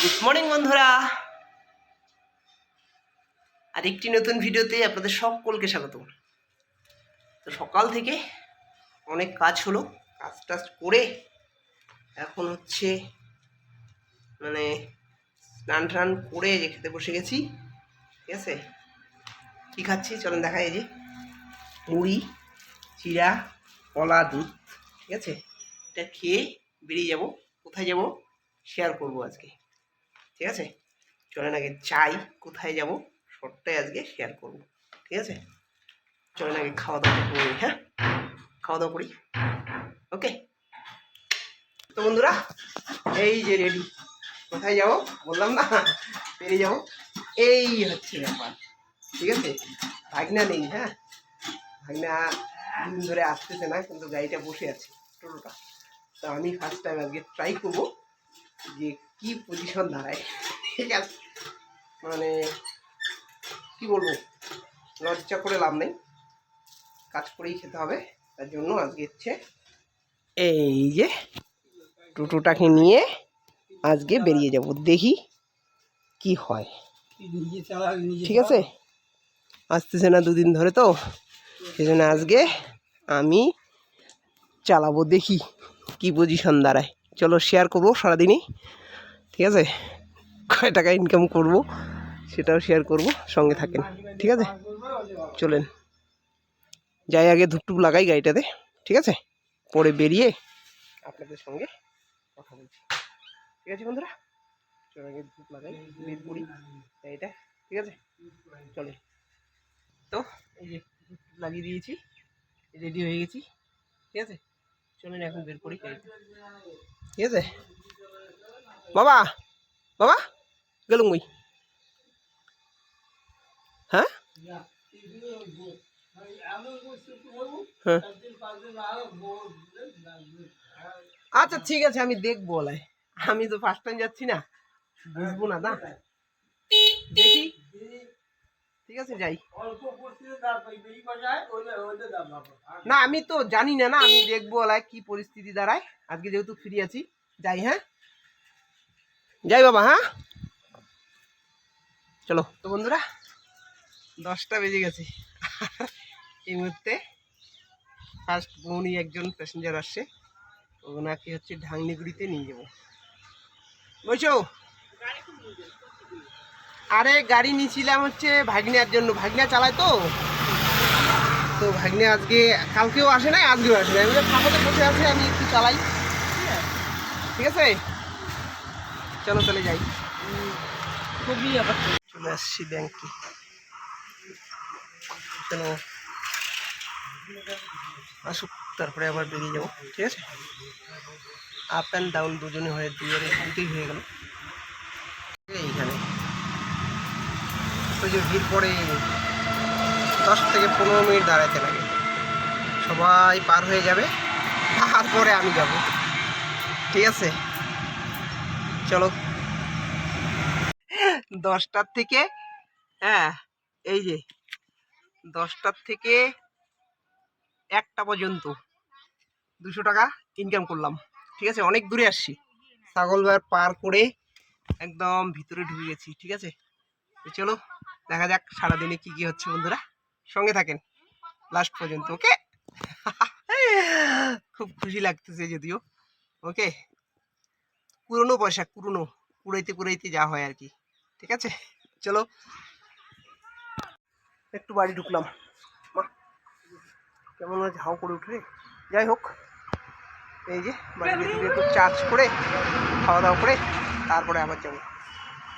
Good morning বন্ধুরা। আর একটি নতুন ভিডিওতে আপনাদের সকলকে স্বাগত তো সকাল থেকে অনেক কাজ হলো, কাজ টাজ করে এখন হচ্ছে মানে স্নান টান করে যে খেতে বসে গেছি, ঠিক আছে? কী খাচ্ছি? চলেন দেখা যে মুড়ি চিরা কলা, দুধ, ঠিক আছে? এটা খেয়ে বেরিয়ে যাব, কোথায় যাব? শেয়ার করব আজকে। ঠিক আছে? চলেন আগে চাই, কোথায় যাব সবটাই আজকে শেয়ার করব, ঠিক আছে? চলেন আগে খাওয়া দাওয়া করি হ্যাঁ? খাওয়া দাওয়া করি? ওকে তো বন্ধুরা, এই যে রেডি কোথায় যাব? বললাম না, বেরিয়ে যাব। এই হচ্ছে ব্যাপার, ঠিক আছে? ভাগনা নেই হ্যাঁ? ভাগনা দিন ধরে আসতেছে না, কিন্তু গাড়িটা বসে আছে টোটোটা। তো আমি ফার্স্ট টাইম আজকে ট্রাই করব যে কি পজিশন দাঁড়ায়? ঠিক আছে? মানে কি বলব? লজ্জা করে লাভ নেই। কাজ করেই খেতে হবে। তার জন্য আজকে হচ্ছে এই যে টোটোটাকে নিয়ে আজকে বেরিয়ে যাব। দেখি কি হয়। ঠিক আছে? আসতেছে না দুদিন ধরে তো। সেই জন্য আজকে আমি চালাবো। দেখি কি পজিশন দাঁড়ায়। চলো শেয়ার করব সারাদিনই। ঠিক আছে? কয় টাকা ইনকাম করব, সেটাও শেয়ার করব, সঙ্গে থাকেন, ঠিক আছে? চলেন। যাই আগে ধূপটুপ লাগাই গাড়িটাতে, ঠিক আছে? পরে বেরিয়ে আপনাদের সঙ্গে কথা বলছি। ঠিক আছে বন্ধুরা? চলো আগে ধূপ লাগাই, বের করি। গাড়িটা ঠিক আছে? চলে তো, এই যে লাগিয়ে দিয়েছি, রেডি হয়ে গেছি, ঠিক আছে? চলেন এখন বের করি গাড়িটা ঠিক আছে? বাবা বাবা, গেলুম ওই হ্যাঁ? হ্যাঁ। আচ্ছা ঠিক আছে, আমি দেখব আমি তো ফার্স্ট টাইম যাচ্ছি না, বুঝব না না? দেখি। ঠিক আছে, যাই। না, আমি তো জানি না না, আমি দেখব কি পরিস্থিতি দাঁড়ায়। আজকে যেহেতু ফ্রি আছি, যাই হ্যাঁ? যাই বাবা হ্যাঁ? চলো। তো বন্ধুরা, দশটা বেজে গেছে। এই মুহূর্তে ফার্স্ট বৌনি একজন প্যাসেঞ্জার আসছে। ওনাকে হচ্ছে ঢাংনিগুড়িতে নিয়ে যাব। বুঝছ আরে, গাড়ি নিয়েছিলাম হচ্ছে ভাগ্নের জন্য। ভাগ্না চালায় তো। তো ভাগ্নে আজকে, কালকেও আসে নাই, আজকেও আসে নাই। আমি বসে আছে, আমি একটু চালাই। ঠিক আছে? চলো চলে যাই। খুবই আবার চলে আসছি ব্যাংকে। চলো। আসুক তারপরে আবার বেরিয়ে যাব ঠিক আছে? আপ অ্যান্ড ডাউন দুজনে হয়ে দুজনে দুটোই হয়ে গেল। এইখানে। ওই যে ভিড় পরে দশ থেকে পনেরো মিনিট দাঁড়াতে লাগে। সবাই পার হয়ে যাবে তারপরে আমি যাব। ঠিক আছে? চলো। দশটার থেকে হ্যাঁ এই যে, দশটার থেকে একটা পর্যন্ত দুশো টাকা ইনকাম করলাম। ঠিক আছে, অনেক দূরে আসছি। ছাগল ছাগলবার পার করে একদম ভিতরে ঢুকে গেছি, ঠিক আছে? চলো, দেখা যাক সারাদিনে কি কি হচ্ছে বন্ধুরা। সঙ্গে থাকেন লাস্ট পর্যন্ত ওকে খুব খুশি লাগতেছে যদিও ওকে পুরনো পয়সা পুরনো, কুড়াইতে কুড়াইতে যা হয় আর কি ঠিক আছে? চলো। একটু বাড়ি ঢুকলাম। মা, কেমন হাও করে উঠে? যাই হোক, এই যে বাড়ি ঢুকে একটু চার্জ করে, খাওয়া দাওয়া করে, তারপরে আবার যাব।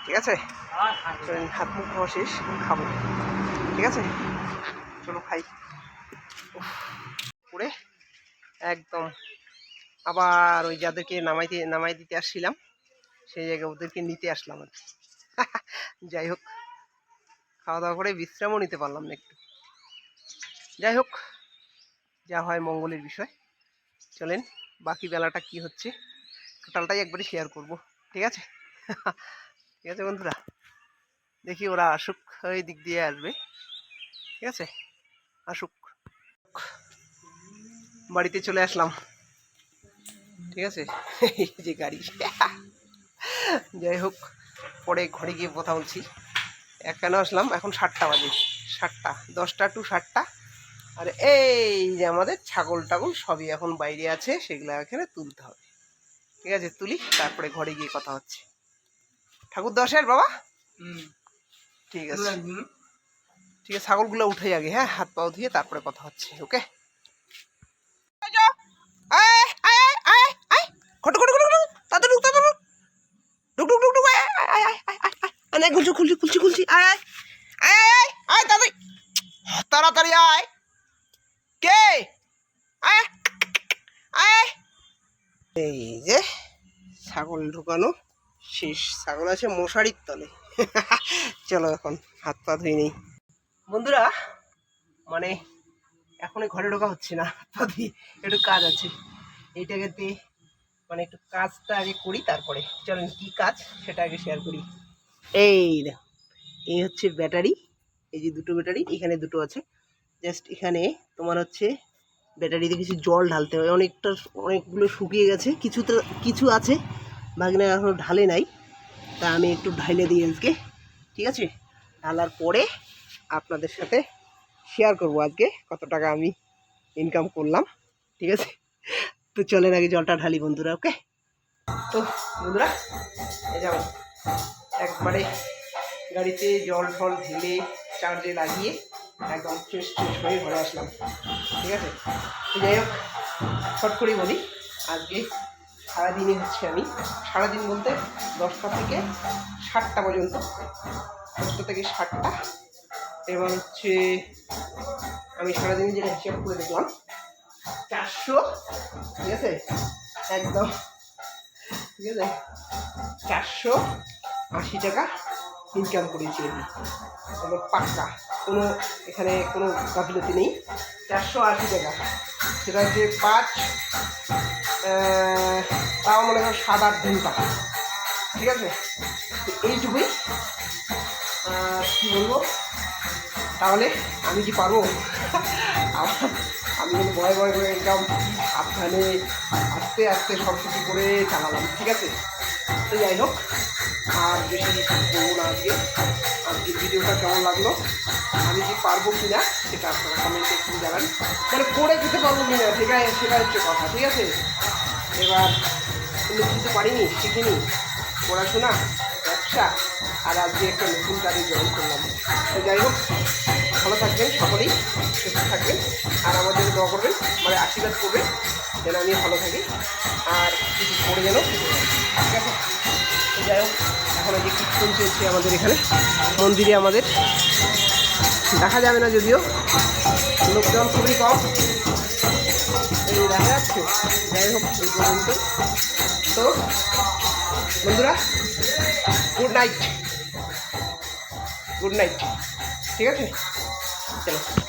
ঠিক আছে? হাত মুখ খাওয়া শেষ, খাব। ঠিক আছে? চলো, খাই। করে একদম আবার ওই যাদেরকে নামাইতে নামাই দিতে আসছিলাম, সেই জায়গায় ওদেরকে নিতে আসলাম আর যাই হোক, খাওয়া দাওয়া করে বিশ্রামও নিতে পারলাম না একটু। যাই হোক, যা হয় মঙ্গলের বিষয়। চলেন, বাকি বেলাটা কি হচ্ছে, টোটালটাই একবারে শেয়ার করব, ঠিক আছে? ঠিক আছে বন্ধুরা? দেখি ওরা আসুক, ওই দিক দিয়ে আসবে, ঠিক আছে? আসুক। বাড়িতে চলে আসলাম। ঠিক আছে? এই যে গাড়ি। যাই হোক পরে ঘরে গিয়ে কথা বলছি। কেন আসলাম? এখন সাতটা বাজে। সাতটা দশটা টু সাতটা। আর এই যে আমাদের ছাগল টাগল সবই এখন বাইরে আছে সেগুলো এখানে তুলতে হবে। ঠিক আছে তুলি তারপরে ঘরে গিয়ে কথা হচ্ছে। ঠাকুর দশের বাবা? ঠিক আছে। ঠিক আছে ছাগলগুলো উঠে আগে হ্যাঁ হাত পাও ধুয়ে তারপরে কথা হচ্ছে ওকে? খুলছি খুলছি আয় আয় আয় আয় তাড়াতাড়ি আয় কে আয় এই যে ছাগল ঢুকানো শেষ ছাগল আছে মশারির তলে চলো এখন হাত পা ধুয়ে নেই বন্ধুরা মানে এখন ঘরে ঢোকা হচ্ছে না একটু কাজ আছে এইটাকে দিয়ে মানে একটু কাজটা আগে করি, তারপরে। চলেন, কি কাজ? সেটা আগে শেয়ার করি। এই এই হচ্ছে ব্যাটারি। এই যে দুটো ব্যাটারি, এখানে দুটো আছে। জাস্ট এখানে তোমার হচ্ছে ব্যাটারিতে কিছু জল ঢালতে হবে অনেকটা, অনেকগুলো শুকিয়ে গেছে। কিছু তো কিছু আছে, বাগনা এখনও ঢালে নাই। তা আমি একটু ঢাইলে দিই আজকে। ঠিক আছে? ঢালার পরে আপনাদের সাথে শেয়ার করব আজকে কত টাকা আমি ইনকাম করলাম। ঠিক আছে? তো চলেন আগে জলটা ঢালি বন্ধুরা, ওকে? তো বন্ধুরা, এই একবারে গাড়িতে জল টল ঢেলে চার্জে লাগিয়ে একদম ফ্রেশ ফ্রেশ হয়ে ঘরে আসলাম, ঠিক আছে? যাই হোক শর্ট করেই বলি, আজকে সারাদিনে হচ্ছে আমি, সারাদিন বলতে দশটা থেকে সাতটা পর্যন্ত, দশটা থেকে সাতটা এবার হচ্ছে আমি সারাদিন যেটা হিসাব করে দেখলাম চারশো, ঠিক আছে? একদম, ঠিক আছে? চারশো আশি টাকা ইনকাম করেছি আমি। একদম পাক্কা কোনো এখানে কোনো গাফিলতি নেই। চারশো আশি টাকা। সেটা হচ্ছে পাঁচ তাও মনে করো সাত আট ঘণ্টা। ঠিক আছে? এইটুকুই। কী বলব? তাহলে আমি কি পারব? আমার- আমি কিন্তু ভয় ভয় করে একদম সাবধানে আস্তে আস্তে সব কিছু করে চালালাম, ঠিক আছে? তো যাই হোক, আর বেশি করব না আজকে। আজকে ভিডিওটা কেমন লাগল? আমি কি পারব কি না সেটা আপনারা কমেন্টে একটু জানান। মানে করে দিতে পারব কি না ঠিক আছে সেটা হচ্ছে কথা, ঠিক আছে? এবার কিন্তু কিছু পারিনি, শিখিনি। পড়াশোনা, ব্যবসা, আর আজকে একটা নতুন কাজে জয়েন করলাম। তো যাই হোক, ভালো থাকবেন সকলেই সুস্থ থাকবেন আর আমাদের দোয়া করবেন মানে আশীর্বাদ করবেন যেন আমি ভালো থাকি। আর কিছু করে যেন ঠিক আছে? যাই হোক, এখন যে কীর্তন চলছে আমাদের এখানে, মন্দিরে আমাদের। দেখা যাবে না যদিও। লোকজন খুবই কম। এই দেখা যাচ্ছে। যাই হোক, এই পর্যন্ত। তো, বন্ধুরা গুড নাইট গুড নাইট ঠিক আছে? চলো।